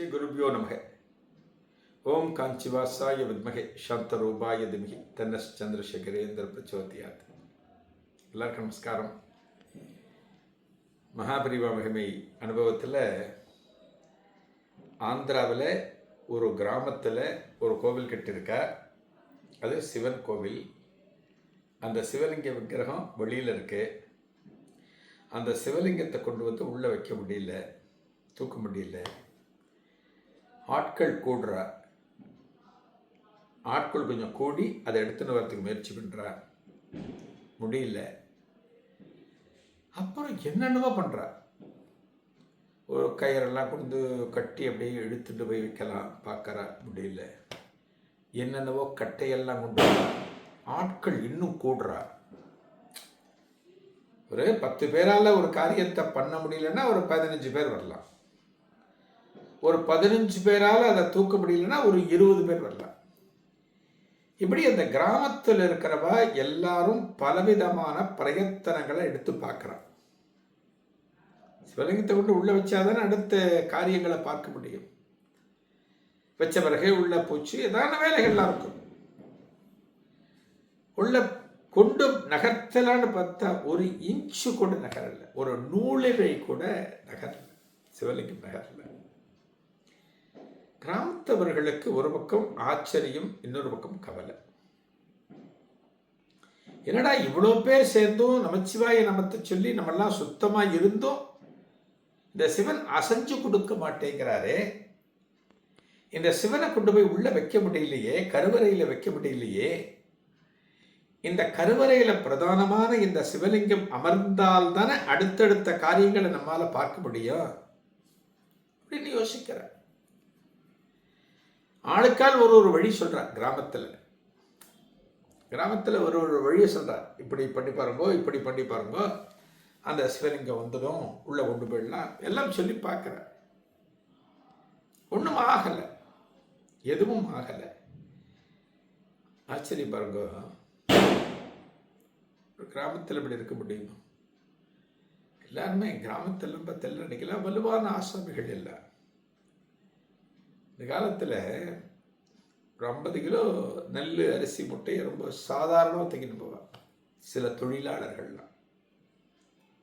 ஸ்ரீ குருபியோ நமக. ஓம் காஞ்சிவாசாய வித்மகே சாந்தரூபாய திமிகி தன்னஸ் சந்திரசேகரேந்திர பிரச்சோதியாத். எல்லாருக்கும் நமஸ்காரம். மகாபரிவா மகிமை அனுபவத்தில் ஆந்திராவில் ஒரு கிராமத்தில் ஒரு கோவில் கட்டியிருக்கா? அது சிவன் கோவில். அந்த சிவலிங்க விக்கிரகம் வெளியில் இருக்கு. அந்த சிவலிங்கத்தை கொண்டு வந்து உள்ளே வைக்க முடியல தூக்க முடியல. ஆட்கள் கூடுறா ஆட்கள் கொஞ்சம் கூடி அதை எடுத்துன்னு வரதுக்கு முயற்சி பண்ணுறா முடியல. அப்புறம் என்னென்னவோ பண்ணுறா ஒரு கயிறெல்லாம் கொண்டு கட்டி அப்படியே இழுத்துட்டு போய் வைக்கலாம் பார்க்கறா. முடியல. என்னென்னவோ கட்டையெல்லாம் கொண்டு ஆட்கள் இன்னும் கூடுறா. ஒரு பத்து பேரால் ஒரு காரியத்தை பண்ண முடியலன்னா ஒரு பதினஞ்சு பேர் வரலாம். ஒரு பதினஞ்சு பேரால் அதை தூக்க முடியலன்னா ஒரு இருபது பேர் வரலாம். இப்படி அந்த கிராமத்தில் இருக்கிறவ எல்லாரும் பலவிதமான பிரயத்தனங்களை எடுத்து பார்க்குறான். சிவலிங்கத்தை கொண்டு உள்ள வச்சாதானே அடுத்த காரியங்களை பார்க்க முடியும். வச்ச பிறகு உள்ள பூச்சி ஏதான வேலைகள்லாம் இருக்கும். உள்ள கொண்டு நகர்த்தலான்னு பார்த்தா ஒரு இன்ச்சு கூட நகரல ஒரு நூலிழை கூட நகரல சிவலிங்கம் நகரல. கிராமத்தவர்களுக்கு ஒரு பக்கம் ஆச்சரியம் இன்னொரு பக்கம் கவலை. என்னடா இவ்வளோ பேர் சேர்ந்தும் நமச்சிவாய நமத்தை சொல்லி நம்மெல்லாம் சுத்தமாக இருந்தோம்? இந்த சிவன் அசைஞ்சு கொடுக்க மாட்டேங்கிறாரே. இந்த சிவனை கொண்டு போய் உள்ளே வைக்க முடியலையே கருவறையில் வைக்க முடியலையே. இந்த கருவறையில் பிரதானமான இந்த சிவலிங்கம் அமர்ந்தால் தானே அடுத்தடுத்த காரியங்களை நம்மால் பார்க்க முடியும்? அப்படின்னு யோசிக்கிறேன் ஆளுக்கால் ஒரு ஒரு வழி சொல்கிறார் கிராமத்தில். கிராமத்தில் ஒரு ஒரு வழியை சொல்கிறார் இப்படி பண்ணி பாருங்கோ இப்படி பண்ணி பாருங்கோ. அந்த சிவலிங்கம் வந்துடும் உள்ளே கொண்டு போயிடலாம். எல்லாம் சொல்லி பார்க்குறேன் ஒன்றும் ஆகலை. எதுவும் ஆகலை. ஆச்சரியம் பாருங்க. ஒரு கிராமத்தில் இப்படி இருக்க முடியுமா? எல்லாருமே கிராமத்தில் ரொம்ப தெல்லடிக்கலாம். வலுவான ஆசாமிகள் இல்லை இந்த காலத்தில் ஒரு ஐம்பது கிலோ நெல் அரிசி முட்டையை ரொம்ப சாதாரணமாக தூக்கின்னு போவான் சில தொழிலாளர்கள்லாம்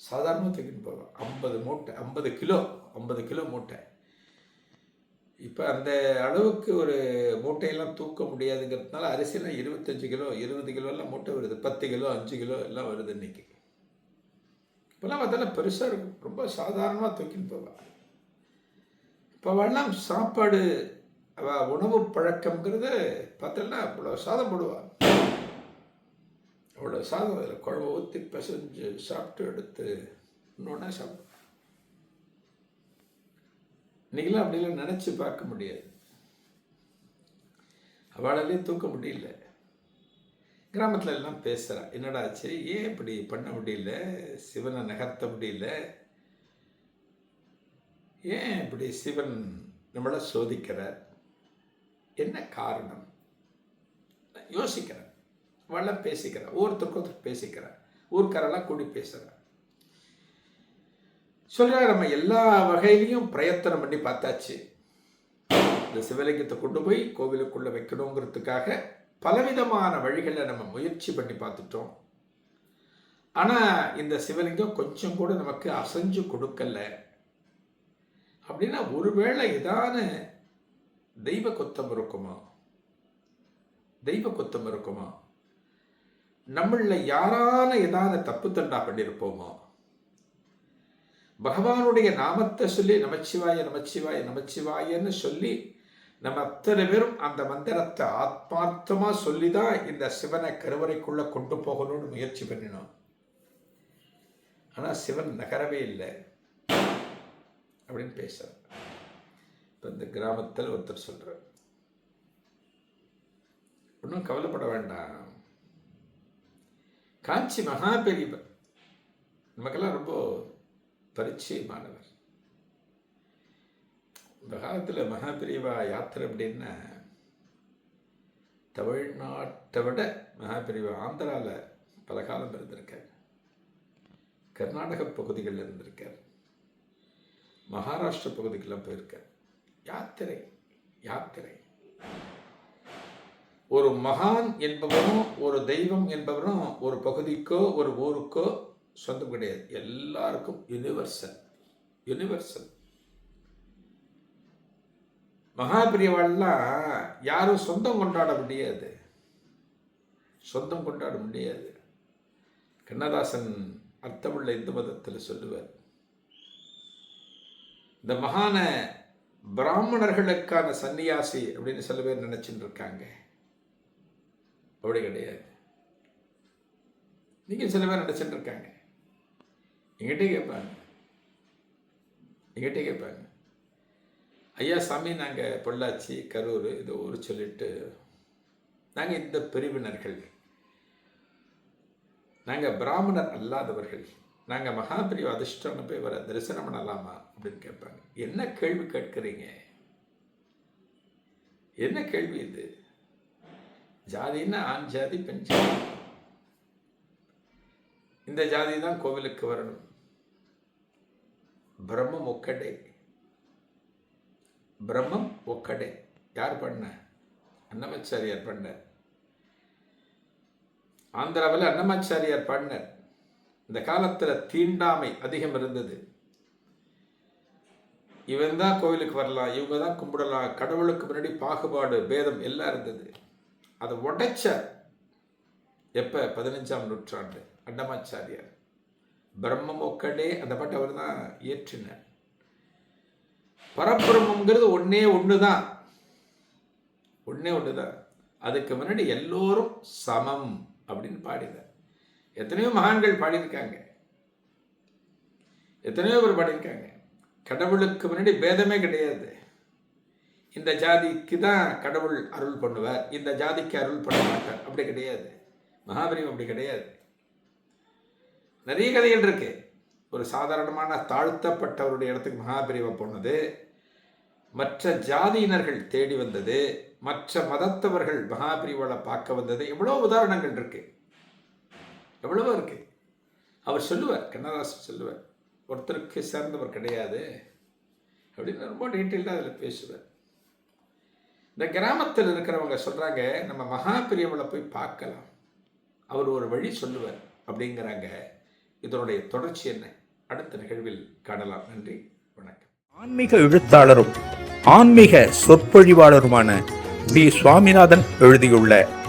சாதாரணமாக தூக்கின்னு போவான் ஐம்பது மூட்டை ஐம்பது கிலோ ஐம்பது கிலோ மூட்டை. இப்போ அந்த அளவுக்கு ஒரு மூட்டையெல்லாம் தூக்க முடியாதுங்கிறதுனால அரிசிலாம் இருபத்தஞ்சு கிலோ இருபது கிலோலாம் மூட்டை வருது. பத்து கிலோ அஞ்சு கிலோ எல்லாம் வருது இன்றைக்கி இப்போல்லாம் பார்த்தாலும் பெருசாக இருக்கும். ரொம்ப சாதாரணமாக தூக்கின்னு போவாள் இப்போவெல்லாம் சாப்பாடு அவ உணவு பழக்கம்ங்கிறது பார்த்தோன்னா அவ்வளோ சாதம் போடுவாள் அவ்வளோ சாதம் அதில் குழம்பு ஊற்றி பிசைஞ்சு சாப்பிட்டு எடுத்து இன்னொன்னா சாப்பிடுவான் இன்னைக்கெல்லாம் அப்படிலாம் நினச்சி பார்க்க முடியாது. அவளாலே தூக்க முடியல. கிராமத்துல எல்லாம் பேசுகிறா என்னடா ஆச்சு? ஏன் இப்படி பண்ண முடியல? சிவனை நகர்த்த முடியல? ஏன் இப்படி சிவன் நம்மளை சோதிக்கிறார் என்ன காரணம்? யோசிக்கிறேன் அவள பேசிக்கிறேன் ஒவ்வொருத்தருக்கும் ஒருத்தர் பேசிக்கிறேன் ஊர்க்காரெல்லாம் கூடி பேசுகிறேன் சொல்கிறார் நம்ம எல்லா வகையிலையும் பிரயத்தனம் பண்ணி பார்த்தாச்சு. இந்த சிவலிங்கத்தை கொண்டு போய் கோவிலுக்குள்ளே வைக்கணுங்கிறதுக்காக பலவிதமான வழிகளை நம்ம முயற்சி பண்ணி பார்த்துட்டோம். ஆனால் இந்த சிவலிங்கம் கொஞ்சம் கூட நமக்கு அசைஞ்சு கொடுக்கல. அப்படின்னா ஒருவேளை ஏதான தெய்வ கொத்தம் இருக்குமா? தெய்வ கொத்தம் இருக்குமா? நம்மள யாரான ஏதான தப்பு தண்டா பண்ணியிருப்போமோ பகவானுடைய நாமத்தை சொல்லி நமச்சிவாய நமச்சிவாய நமச்சிவாயன்னு சொல்லி நம்ம அத்தனை பேரும் அந்த மந்திரத்தை ஆத்மார்த்தமா சொல்லி தான் இந்த சிவனை கருவறைக்குள்ள கொண்டு போகணும்னு முயற்சி பண்ணினோம். ஆனா சிவன் நகரவே இல்லை. அப்படின்னு பேசுகிறார் இப்போ இந்த கிராமத்தில் ஒருத்தர் சொல்கிறார் ஒன்றும் கவலைப்பட வேண்டாம். காஞ்சி மகா பெரியவர். நமக்கெல்லாம் ரொம்ப பரிச்சயமானவர். இந்த காலத்தில் மகா பெரியவா யாத்திரை அப்படின்னா தமிழ்நாட்டை விட மகா பெரியவா ஆந்திராவில் பல காலம் இருந்திருக்கார். கர்நாடக பகுதிகளில் இருந்திருக்கார். மகாராஷ்டிர பகுதிக்கெல்லாம் போயிருக்கேன். யாத்திரை யாத்திரை. ஒரு மகான் என்பவரும் ஒரு தெய்வம் என்பவரும் ஒரு பகுதிக்கோ ஒரு ஊருக்கோ சொந்தம் கிடையாது. எல்லாருக்கும் யுனிவர்சல் யுனிவர்சல் மகாபிரியவாள்லாம் யாரும் சொந்தம் கொண்டாட முடியாது. சொந்தம் கொண்டாட முடியாது. கண்ணதாசன் அர்த்தமுள்ள இந்து மதத்தில் சொல்லுவார் இந்த மகான பிராமணர்களுக்கான சன்னியாசி அப்படின்னு சில பேர் நினைச்சுட்டு இருக்காங்க அப்படி கிடையாது. நீங்க சில பேர் நினைச்சுட்டு இருக்காங்க எங்கிட்டே கேட்பாங்க. எங்கிட்டே கேட்பாங்க. ஐயா சாமி நாங்கள் பொள்ளாச்சி கரூர் இது ஊர் சொல்லிட்டு நாங்கள் இந்த பிரிவினர்கள். நாங்கள் பிராமணர் அல்லாதவர்கள். நாங்கள் மகாபிரிவ அதிர்ஷ்டம்னு போய் வர தரிசனம் பண்ணலாமா அப்படின்னு கேட்பாங்க. என்ன கேள்வி கேட்குறீங்க? என்ன கேள்வி இது? ஜாதின்னா ஆண் ஜாதி பெண் ஜாதி. இந்த ஜாதி தான் கோவிலுக்கு வரணும். பிரம்மம் ஒக்கடை. பிரம்மம் ஒக்கடை. யார் பண்ண? அன்னமாச்சாரியார் பண்ணார் ஆந்திராவில் அன்னமாச்சாரியார் பண்ணார் இந்த காலத்தில் தீண்டாமை அதிகம் இருந்தது. இவன் தான் கோவிலுக்கு வரலாம் இவங்க தான் கும்பிடலாம் கடவுளுக்கு முன்னாடி பாகுபாடு பேதம் எல்லாம் இருந்தது. அதை உடைச்ச எப்போ? பதினஞ்சாம் நூற்றாண்டு அண்டமாச்சாரியார். பிரம்மம் ஒக்கடே அந்த பாட்டு அவர் தான் இயற்றினார். பரபிரம்மங்கிறது ஒன்னே ஒன்று தான் ஒன்னே ஒன்று தான் அதுக்கு முன்னாடி எல்லோரும் சமம் அப்படின்னு பாடினார். எத்தனையோ மகான்கள் பாடியிருக்காங்க. எத்தனையோ பேர் பாடியிருக்காங்க. கடவுளுக்கு முன்னாடி பேதமே கிடையாது. இந்த ஜாதிக்கு தான் கடவுள் அருள் பண்ணுவார். இந்த ஜாதிக்கு அருள் பண்ண மாட்டார். அப்படி கிடையாது. மகாபரியம் அப்படி கிடையாது. நிறைய கதைகள் இருக்கு. ஒரு சாதாரணமான தாழ்த்தப்பட்டவருடைய இடத்துக்கு மகாபிரிவை போனது. மற்ற ஜாதியினர்கள் தேடி வந்தது. மற்ற மதத்தவர்கள் மகாபிரிவளை பார்க்க வந்தது. எவ்வளோ உதாரணங்கள் இருக்குது எவ்வளவோ இருக்கு. அவர் சொல்லுவார் கண்ணதாசன் சொல்லுவார் ஒருத்தருக்கு சேர்ந்தவர் கிடையாது. அப்படின்னு ரொம்ப டீட்டெயில்டாக அதில் பேசுவார். இந்த கிராமத்தில் இருக்கிறவங்க சொல்கிறாங்க நம்ம மகாபிரியவளை போய் பார்க்கலாம். அவர் ஒரு வழி சொல்லுவார். அப்படிங்கிறாங்க. இதனுடைய தொடர்ச்சி என்ன? அடுத்த நிகழ்வில் காணலாம். நன்றி வணக்கம். ஆன்மீக எழுத்தாளரும் ஆன்மீக சொற்பொழிவாளருமான பி சுவாமிநாதன் எழுதியுள்ள